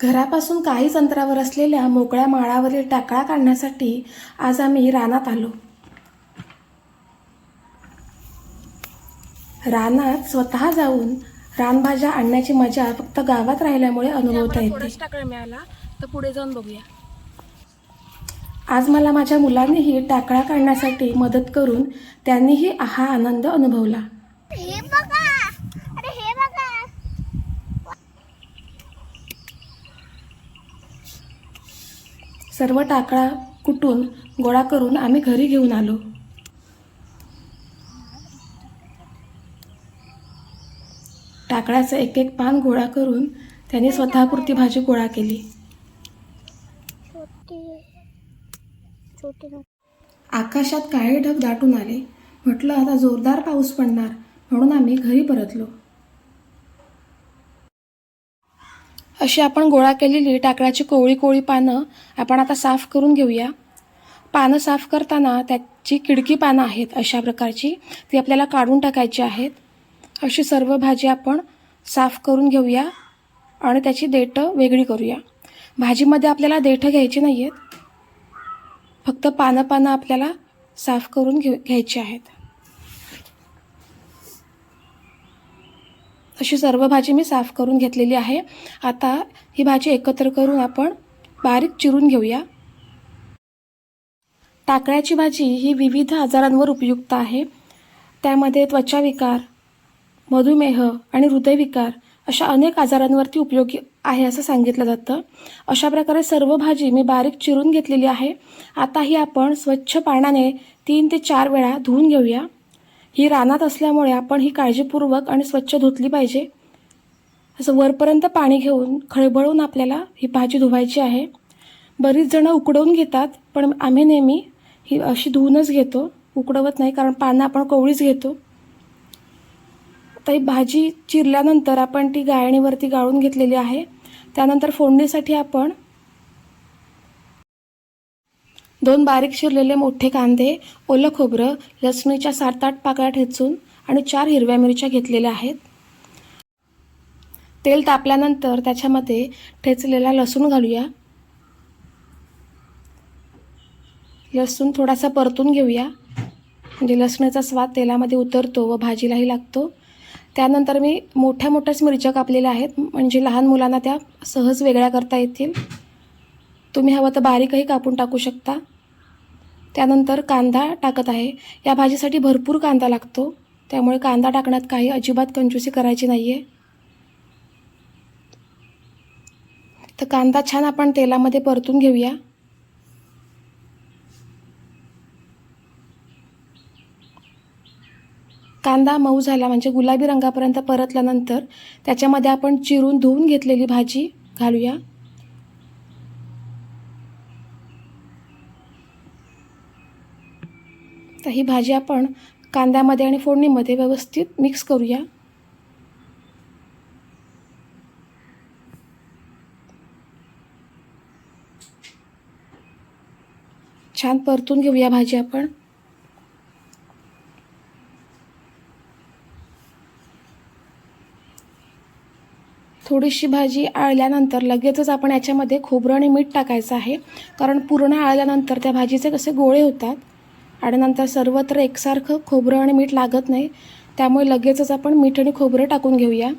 घरापासून काहीच अंतरावर असलेल्या मोकळ्या माळावरील टाकळा काढण्यासाठी आज आम्ही रानात आलो. रानात स्वतः जाऊन रानभाज्या आणण्याची मजा फक्त गावात राहिल्यामुळे अनुभवता येते. टाकळा मिळाला तर पुढे जाऊन बघूया. आज मला माझ्या मुलांनीही टाकळा काढण्यासाठी मदत करून त्यांनीही हा आनंद अनुभवला हे बघा अरे हे बघा सर्व टाकळा कुटून गोळा करून आम्ही घरी घेऊन आलो. टाकळ्याचं एक एक पान गोळा करून त्यांनी स्वतःपुरती भाजी गोळा केली. आकाशात काळे ढग दाटून आले. म्हटलं आता जोरदार पाऊस पडणार म्हणून आम्ही घरी परतलो. अशी आपण गोळा केलेली टाकळ्याची कोवळी कोवळी पानं आपण आता साफ करून घेऊया. पानं साफ करताना त्याची किडकी पानं आहेत अशा प्रकारची ती आपल्याला काढून टाकायची आहेत. अशी सर्व भाजी आपण साफ करून घेऊया आणि त्याची देठं वेगळी करूया. भाजीमध्ये आपल्याला देठं घ्यायची नाही आहेत फक्त पानं पानं आपल्याला साफ करून घेऊ घ्यायची आहेत. अशी सर्व भाजी मी साफ करून घेतलेली आहे. आता ही भाजी एकत्र करून आपण बारीक चिरून घेऊया. टाकळ्याची भाजी ही विविध आजारांवर उपयुक्त आहे. त्यामध्ये त्वचाविकार मधुमेह आणि हृदयविकार अशा अनेक आजारांवरती उपयोगी आहे असं सांगितलं जातं. अशा प्रकारे सर्व भाजी मी बारीक चिरून घेतलेली आहे. आता ही आपण स्वच्छ पाण्याने तीन ते चार वेळा धुवून घेऊया. ही रानात असल्यामुळे आपण ही काळजीपूर्वक आणि स्वच्छ धुतली पाहिजे. असं वरपर्यंत पाणी घेऊन खळबळून आपल्याला ही भाजी धुवायची आहे. बरीच जणं उकडवून घेतात पण आम्ही नेहमी ही अशी धुवूनच घेतो. उकडवत नाही कारण पानं आपण कोवळीच घेतो. आता ही भाजी चिरल्यानंतर आपण ती गाळणीवरती गाळून घेतलेली आहे. त्यानंतर फोडणीसाठी आपण दोन बारीक शिरलेले मोठे कांदे ओलं खोबरं लसणीच्या सात आठ पाकळ्या ठेचून आणि चार हिरव्या मिरच्या घेतलेल्या आहेत. तेल तापल्यानंतर त्याच्यामध्ये ठेचलेला लसूण घालूया. लसूण थोडासा परतून घेऊया. म्हणजे लसणाचा स्वाद तेलामध्ये उतरतो व भाजीलाही लागतो. त्यानंतर मी मोठ्या मोठ्याच मिरच्या कापलेल्या आहेत. म्हणजे लहान मुलांना त्या सहज वेगळ्या करता येतील. तुम्ही हवं तर बारीकही कापून टाकू शकता. त्यानंतर कांदा टाकत आहे. या भाजीसाठी भरपूर कांदा लागतो. त्यामुळे कांदा टाकण्यात काही अजिबात कंजूसी करायची नाही आहे तर कांदा छान आपण तेलामध्ये परतून घेऊया. कांदा मऊ झाला म्हणजे गुलाबी रंगापर्यंत परतल्यानंतर त्याच्यामध्ये आपण चिरून धुवून घेतलेली भाजी घालूया. तर ही भाजी आपण कांद्यामध्ये आणि फोडणीमध्ये व्यवस्थित मिक्स करूया. छान परतून घेऊया भाजी आपण. थोडीशी भाजी आळल्यानंतर लगेचच आपण याच्यामध्ये खोबरं आणि मीठ टाकायचं आहे. कारण पूर्ण आळल्यानंतर त्या भाजीचे कसे गोळे होतात. आणि नंतर सर्वत्र एकसारखं खोबरं आणि मीठ लागत नाही. त्यामुळे लगेचच आपण मीठ आणि खोबरं टाकून घेऊया.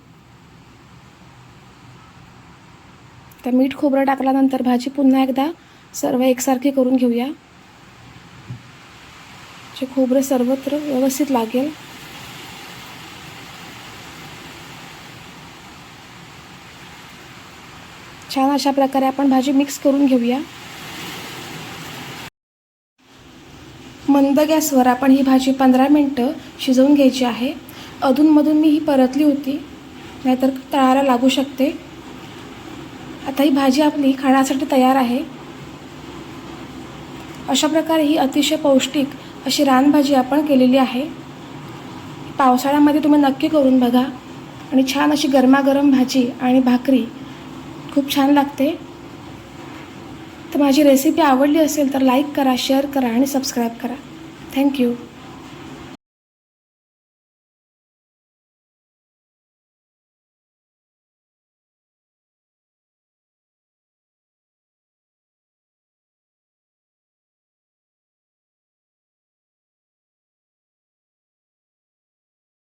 तर मीठ खोबरं टाकल्यानंतर भाजी पुन्हा एकदा सर्व एकसारखी करून घेऊया. जे खोबरं सर्वत्र व्यवस्थित लागेल. छान अशा प्रकारे आपण भाजी मिक्स करून घेऊया. मंद गॅसवर आपण ही भाजी पंधरा मिनटं शिजवून घ्यायची आहे. अधूनमधून मी ही परतली होती नाहीतर तळायला लागू शकते. आता ही भाजी आपली खाण्यासाठी तयार आहे. अशा प्रकारे ही अतिशय पौष्टिक अशी रानभाजी आपण केलेली आहे. पावसाळ्यामध्ये तुम्ही नक्की करून बघा आणि छान अशी गरमागरम भाजी आणि भाकरी खूप छान लागते. तर माझी रेसिपी आवडली असेल तर लाईक करा शेअर करा आणि सबस्क्राईब करा. Thank you